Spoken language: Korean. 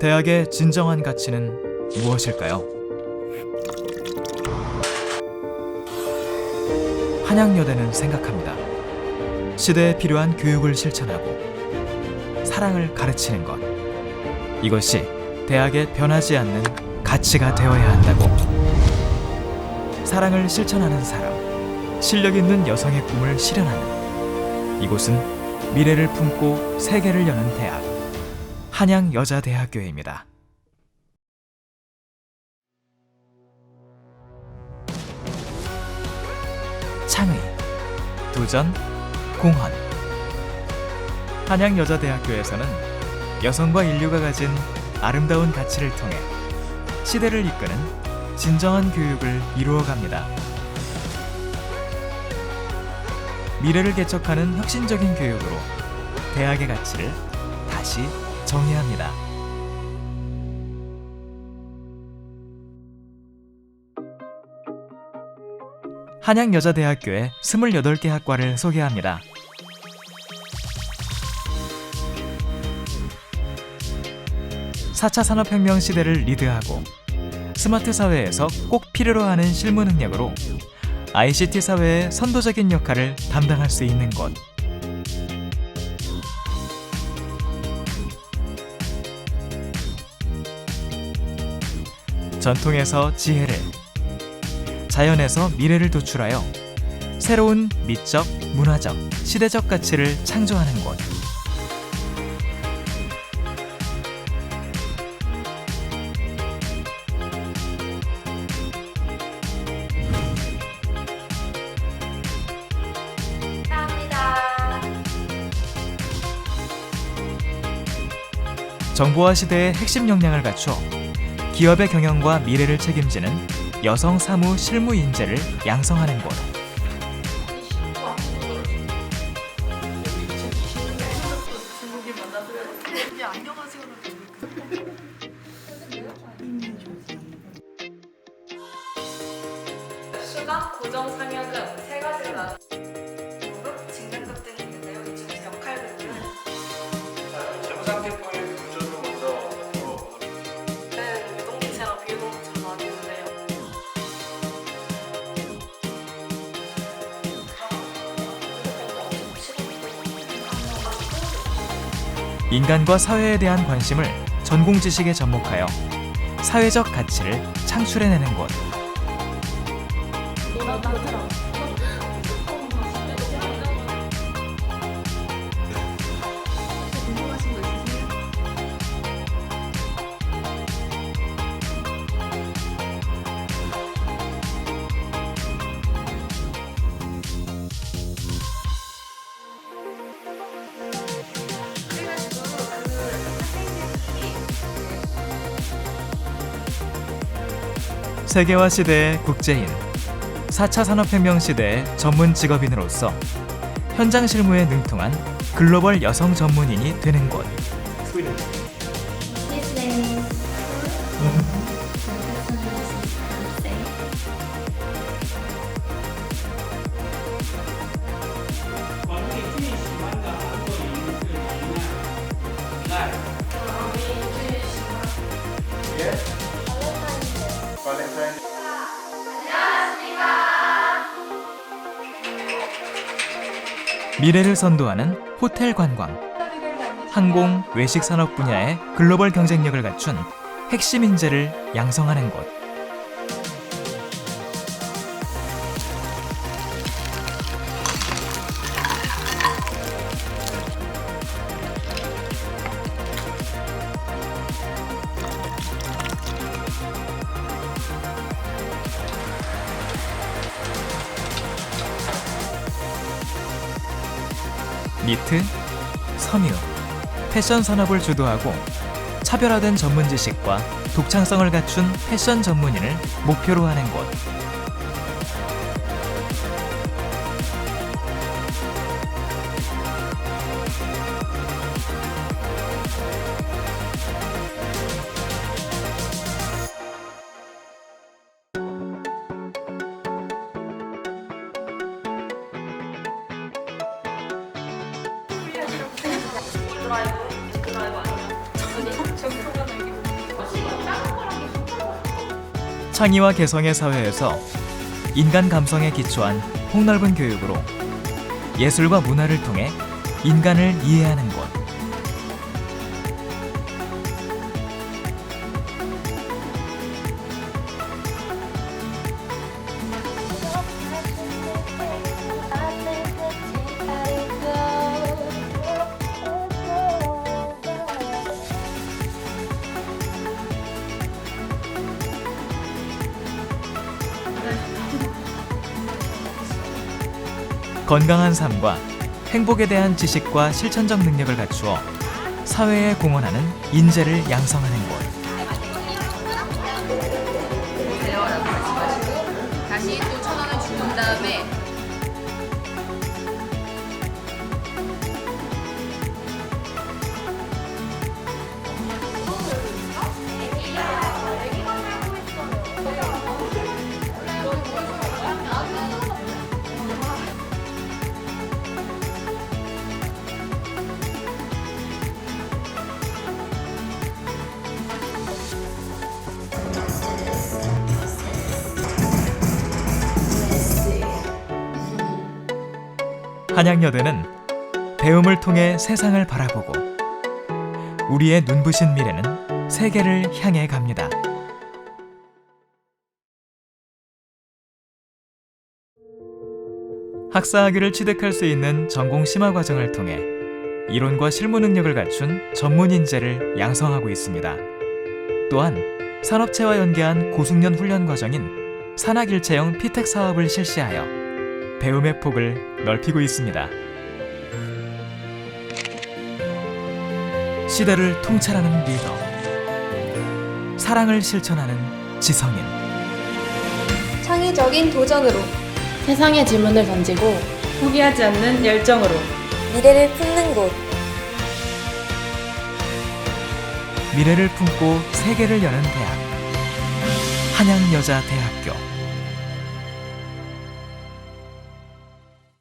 대학의 진정한 가치는 무엇일까요? 한양여대는 생각합니다. 시대에 필요한 교육을 실천하고 사랑을 가르치는 것. 이것이 대학에 변하지 않는 가치가 되어야 한다고. 사랑을 실천하는 사람, 실력 있는 여성의 꿈을 실현하는 이곳은 미래를 품고 세계를 여는 대학. 한양여자대학교입니다. 창의, 도전, 공헌. 한양여자대학교에서는 여성과 인류가 가진 아름다운 가치를 통해 시대를 이끄는 진정한 교육을 이루어갑니다. 미래를 개척하는 혁신적인 교육으로 대학의 가치를 다시 정의합니다. 한양여자대학교의 28개 학과를 소개합니다. 사차 산업혁명 시대를 리드하고 스마트 사회에서 꼭 필요로 하는 실무 능력으로 ICT 사회의 선도적인 역할을 담당할 수 있는 곳. 전통에서 지혜를, 자연에서 미래를 도출하여 새로운 미적, 문화적, 시대적 가치를 창조하는 곳. 정보화 시대의 핵심 역량을 갖춰 기업의 경영과 미래를 책임지는 여성 사무 실무 인재를 양성하는 곳. 고정, 상향은 세 가지로 인간과 사회에 대한 관심을 전공 지식에 접목하여 사회적 가치를 창출해내는 곳. 세계화 시대의 국제인, 4차 산업혁명 시대의 전문 직업인으로서 현장 실무에 능통한 글로벌 여성 전문인이 되는 곳. 미래를 선도하는 호텔 관광, 항공, 외식 산업 분야의 글로벌 경쟁력을 갖춘 핵심 인재를 양성하는 곳. 니트, 섬유, 패션 산업을 주도하고 차별화된 전문 지식과 독창성을 갖춘 패션 전문인을 목표로 하는 곳. 창의와 개성의 사회에서 인간 감성에 기초한 폭넓은 교육으로 예술과 문화를 통해 인간을 이해하는 곳. 건강한 삶과 행복에 대한 지식과 실천적 능력을 갖추어 사회에 공헌하는 인재를 양성하는 곳. 한양여대는 배움을 통해 세상을 바라보고 우리의 눈부신 미래는 세계를 향해 갑니다. 학사학위를 취득할 수 있는 전공 심화 과정을 통해 이론과 실무 능력을 갖춘 전문 인재를 양성하고 있습니다. 또한 산업체와 연계한 고숙련 훈련 과정인 산학일체형 피텍 사업을 실시하여 배움의 폭을 넓히고 있습니다. 시대를 통찰하는 리더, 사랑을 실천하는 지성인. 창의적인 도전으로 세상의 질문을 던지고 포기하지 않는 열정으로 미래를 품는 곳 미래를 품고 세계를 여는 대학 한양여자대학교